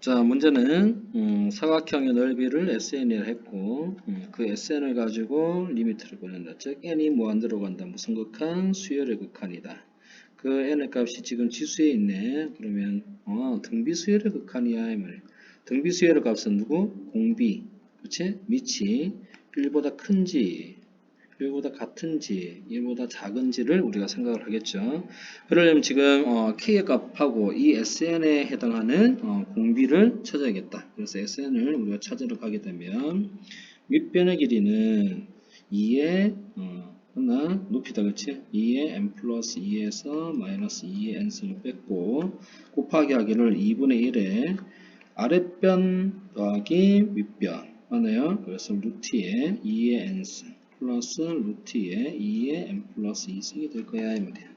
자, 문제는 음, 사각형의 넓이를 SN이라 했고 음, 그 SN을 가지고 리미트를 보낸다. 즉 n이 무한대로 간다. 무슨 극한? 수열의 극한이다. 그 n의 값이 지금 지수에 있네. 그러면 어, 등비 수열의 극한이야 이 말이야. 등비 수열의 값은 누구? 공비. 그렇지? 밑이 1보다 큰지 1보다 같은지 1보다 작은지를 우리가 생각을 하겠죠. 그러려면 지금 어, K의 값하고 이 SN에 해당하는 어, 공비를 찾아야겠다. 그래서 SN을 우리가 찾으러 가게 되면 윗변의 길이는 2의 어, 하나 높이다 그치? 2의 n 플러스 2에서 마이너스 2의 n승을 뺐고 곱하기 하기를 2분의 1에 아랫변 더하기 윗변 맞나요? 그래서 루트에 2의 n승 플러스 루트에 2의 n 플러스 2승이 될 거야 이 말이야.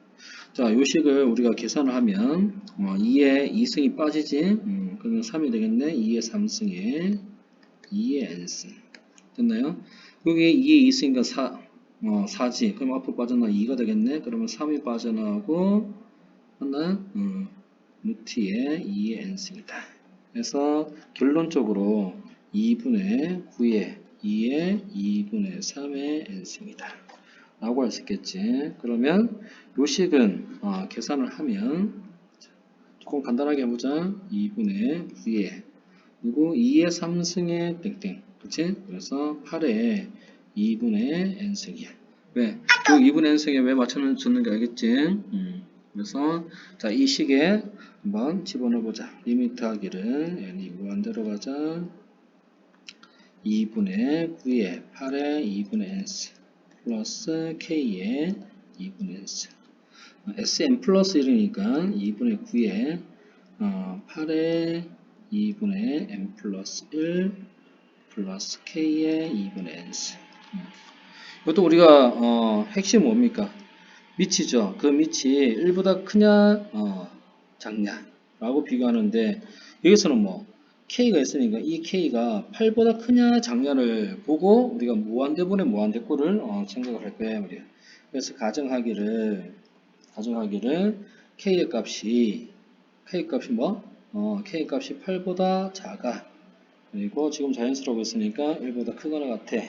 자, 요식을 우리가 계산을 하면 어, 2의 2승이 빠지지. 음, 그러면 3이 되겠네. 2의 3승에 2의 n승. 됐나요? 여기 2의 2승이니까 4, 어, 4지. 그럼 앞으로 빠져나와 2가 되겠네. 그러면 3이 빠져나오고 하나 음, 루트에 2의 n승이다. 그래서 결론적으로 2분의 9의 2의 2분의 3의 n승이다. 라고 할 수 있겠지. 그러면 요식은 어, 계산을 하면 조금 간단하게 해보자. 2분의 9의 그리고 2의 3승의 땡땡 그치? 그래서 8의 2분의 n승이야. 왜? 그 2분의 n승에 왜 맞춰줬는 게 알겠지? 음. 그래서 자 이 식에 한번 집어넣어보자. 리미트 하기를 n이 무한대로 가자. 2분의 9의 8의 2분의 n스 플러스 k의 2분의 n스 sn 플러스 1이니까 2분의 9의 어, 8의 2분의 n 플러스 1 플러스 k의 2분의 n스 음. 이것도 우리가 어, 핵심 뭡니까? 밑이죠. 그 밑이 1보다 크냐 어, 작냐 라고 비교하는데 여기서는 뭐 K가 있으니까 이 K가 8보다 크냐 작냐를 보고 우리가 무한대분의 무한대꼴을 어, 생각을 할 거예요. 우리. 그래서 가정하기를 가정하기를 K의 값이 K 값이 뭐? 어, K 값이 8보다 작아. 그리고 지금 자연스러워 있으니까 1보다 크거나 같아.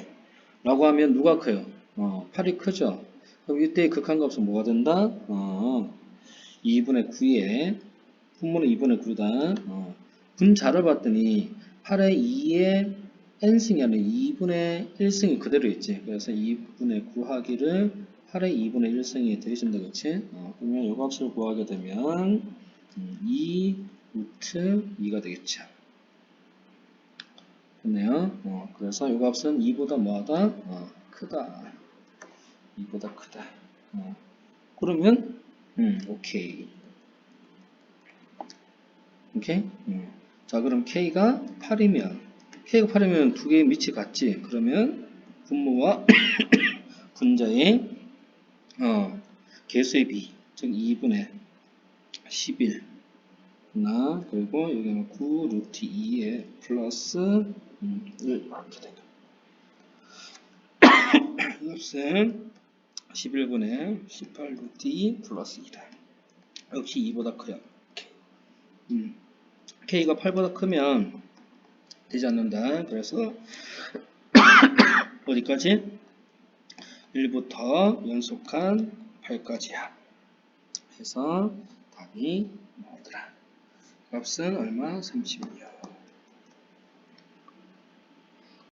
라고 하면 누가 커요? 어, 8이 크죠? 그럼 이때의 극한값은 뭐가 된다? 어, 2분의 9에 분모는 2분의 9다. 어, 분자를 봤더니 8의 2의 n승이 아니라 2분의 1승이 그대로 있지. 그래서 2분의 9 하기를 8의 2분의 1승이 되어준다. 그치? 어, 그러면 이 값을 구하게 되면 음, 2 루트 2가 되겠죠. 됐네요. 어, 그래서 이 값은 2보다 뭐하다? 어, 크다. 2보다 크다. 어, 그러면 음, 오케이. 오케이? 음. 자, 그럼 K가 8이면, K가 8이면 두 개의 밑이 같지? 그러면 분모와 분자의 어, 개수의 비, 즉 2분의 11나 그리고 여기는 9 루트 2에 플러스 음, 1 이렇게 된다. 이것은 11분의 18 루트 2 플러스 2다. 역시 2보다 커요. 음. K가 8보다 크면 되지 않는다. 그래서 어디까지? 1부터 연속한 8까지야. 해서 답이 나오더라. 값은 얼마? 36.